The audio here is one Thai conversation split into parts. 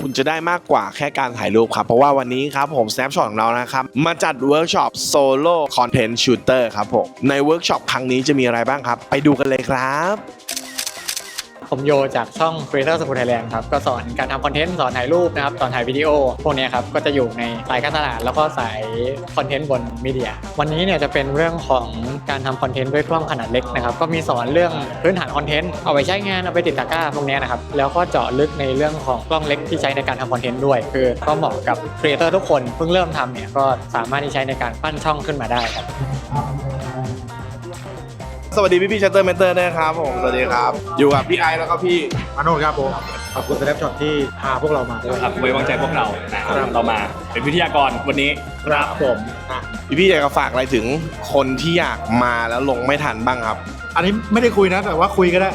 คุณจะได้มากกว่าแค่การถ่ายรูปครับ เพราะว่าวันนี้ครับผม Snapshot ของเรานะครับ มาจัดเวิร์กช็อปโซโล่คอนเทนต์ชูเตอร์ครับผม ในเวิร์กช็อปครั้งนี้จะมีอะไรบ้างครับ ไปดูกันเลยครับ ผมโยจากช่อง Creator School Thailand ครับ ก็สอนการทำคอนเทนต์ สอนถ่ายรูปนะครับ สอนถ่ายวิดีโอ พวกนี้ครับ ก็จะอยู่ในสายการตลาด แล้วก็สายคอนเทนต์บนมีเดีย วันนี้เนี่ยจะเป็นเรื่องของการทำคอนเทนต์ด้วยกล้องขนาดเล็กนะครับ ก็มีสอนเรื่องพื้นฐานคอนเทนต์ เอาไปใช้งาน เอาไปติดตะกร้าพวกนี้นะครับ แล้วก็เจาะลึกในเรื่องของกล้องเล็กที่ใช้ในการทำคอนเทนต์ด้วย คือก็เหมาะกับครีเอเตอร์ทุกคน เพิ่งเริ่มทำเนี่ยก็สามารถที่ใช้ในการปั้นช่องขึ้นมาได้ครับ สวัสดีพี่พี่ชัตเตอร์เมนเตอร์นะครับผมสวัสดีครับ อยู่กับพี่ไอซ์แล้วก็พี่มาโนดครับผมขอบคุณสแลปช็อตที่พาพวกเรามาด้วยครับไว้วางใจพวกเรานะครับเรามาเป็นวิทยากรวันนี้ครับผมอะพี่พี่อยากจะฝากอะไรถึงคนที่อยากมาแล้วลงไม่ทันบ้างครับ อันนี้ไม่ได้คุยนะ แต่ว่าคุยก็ได้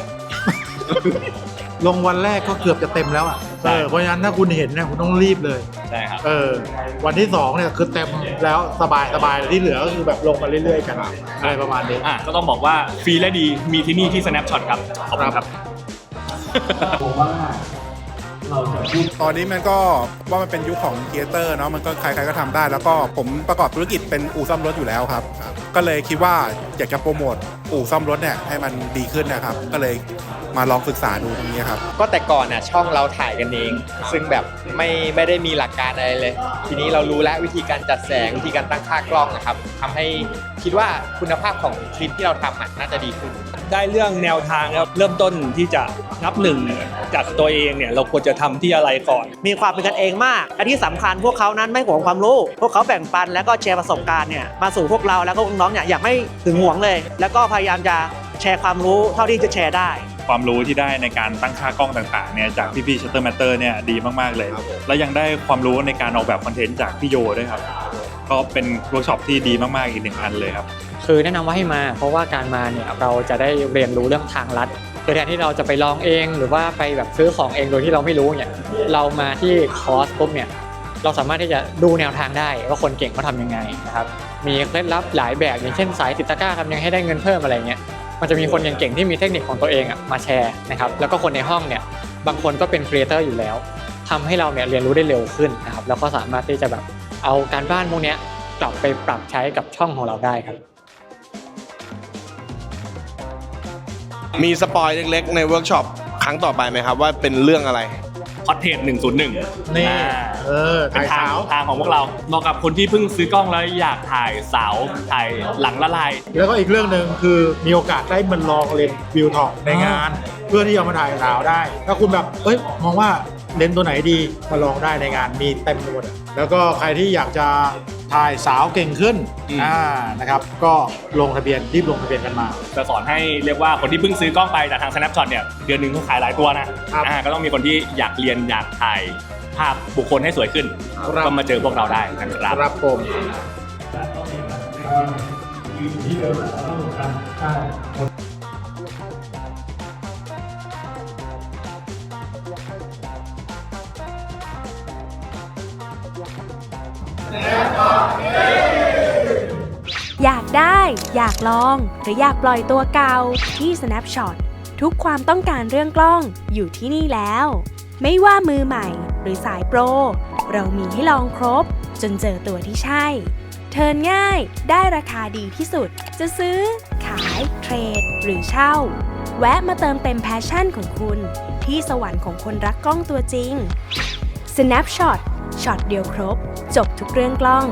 ลงวันแรกก็เกือบจะเต็มแล้วอะเออเพราะฉะนั้นถ้าคุณเห็นเนี่ยคุณต้องรีบเลย ใช่ครับเออ วันที่สองเนี่ยคือเต็มแล้วสบายสบายที่เหลือก็คือแบบลงมาเรื่อยๆกันอะไรประมาณนี้ อะก็ต้องบอกว่าฟรีและดีมีที่นี่ที่ Snapshot ครับขอบคุณครับ ตอนนี้มันก็ว่ามันเป็นยุคของเทเตอร์เนาะมันก็ใครๆก็ทำได้ แล้วก็ผมประกอบธุรกิจเป็นอู่ซ่อมรถอยู่แล้วครับ ก็เลยคิดว่าอยากจะโปรโมทอู่ซ่อมรถเนี่ยให้มันดีขึ้นนะครับ ก็เลย มาลองศึกษาดูตรงนี้ครับ ก็แต่ก่อนน่ะช่องเราถ่ายกันเอง ซึ่งแบบไม่ไม่ได้มีหลักการอะไรเลย ทีนี้เรารู้แล้ววิธีการจัดแสงวิธีการตั้งค่ากล้องนะครับทำให้คิดว่าคุณภาพของคลิปที่เราทำอะน่าจะดีขึ้น ได้เรื่องแนวทางครับเริ่มต้นที่จะนับหนึ่งจากตัวเองเนี่ยเราควรจะทำที่อะไรก่อน มีความเป็นกันเองมากและที่สำคัญพวกเขานั้นไม่หวงความรู้ พวกเขาแบ่งปันแล้วก็แชร์ประสบการณ์เนี่ยมาสู่พวกเราแล้วก็น้องๆเนี่ยอยากไม่ถึงหวงเลย แล้วก็พยายามจะแชร์ความรู้เท่าที่จะแชร์ได้ ความรู้ที่ได้ในการตั้งค่ากล้องต่างๆเนี่ยจากพี่ๆ Shutter Matter เนี่ยดีมากๆเลยแล้วยังได้ความรู้ในการออกแบบคอนเทนต์จากพี่โยด้วยครับ ก็เป็นเวิร์กช็อปที่ดีมากๆอีกหนึ่งอันเลยครับ คือแนะนำว่าให้มา เพราะว่าการมาเนี่ยเราจะได้เรียนรู้เรื่องทางลัดคือแทนที่เราจะไปลองเองหรือว่าไปแบบซื้อของเองโดยที่เราไม่รู้เนี่ยเรามาที่คอร์สปุ๊บเนี่ยเราสามารถที่จะดูแนวทางได้ว่าคนเก่งเขาทำยังไงนะครับมีเคล็ดลับหลายแบบอย่างเช่นสายติดตะกร้าทำยังไงให้ได้เงินเพิ่มอะไรเงี้ย มันจะมีคนเก่งๆที่มีเทคนิคของตัวเองอะมาแชร์นะครับแล้วก็คนในห้องเนี่ยบางคนก็เป็นครีเอเตอร์อยู่แล้วทำให้เราเนี่ยเรียนรู้ได้เร็วขึ้นนะครับแล้วก็สามารถที่จะแบบเอาการบ้านพวกเนี้ยกลับไปปรับใช้กับช่องของเราได้ครับ มีสปอยเล็กๆ ในเวิร์กช็อปครั้งต่อไปไหมครับว่าเป็นเรื่องอะไร ฮอตเทส101นี่อ่าเออเป็นถ่ายทางสาว ทางของพวกเราเหมาะกับคนที่เพิ่งซื้อกล้องแล้วอยากถ่ายสาวถ่ายหลังละลาย แล้วก็อีกเรื่องหนึ่งคือมีโอกาสได้มันลองเลนส์วิวท็อกในงาน เพื่อที่จะมาถ่ายสาวได้ ถ้าคุณแบบเอ้ยมองว่า เลนส์ตัวไหนดีมาลองได้ในงานมีเต็มไปหมดอะแล้วก็ใครที่อยากจะถ่ายสาวเก่งขึ้นอืมอ่านะครับก็ลงทะเบียนรีบลงทะเบียนกันมา จะสอนให้เรียกว่าคนที่เพิ่งซื้อกล้องไปจากทาง Snapshot เนี่ยเดือนหนึ่งเขาขายหลายตัวนะครับอ่าก็ต้องมีคนที่อยากเรียนอยากถ่ายภาพบุคคลให้สวยขึ้นครับก็มาเจอพวกเราได้นะครับครับผมอยา อยากได้ อยากลอง หรืออยากปล่อยตัวเก่าที่ Snapshot ทุกความต้องการเรื่องกล้องอยู่ที่นี่แล้ว ไม่ว่ามือใหม่หรือสายโปร เรามีให้ลองครบ จนเจอตัวที่ใช่ เทินง่ายได้ราคาดีที่สุด จะซื้อ ขาย เทรด หรือเช่า แวะมาเติมเต็มแพชชั่นของคุณ ที่สวรรค์ของคนรักกล้องตัวจริง Snapshot ช็อตเดียวครบ จบทุกเรื่องกล้อง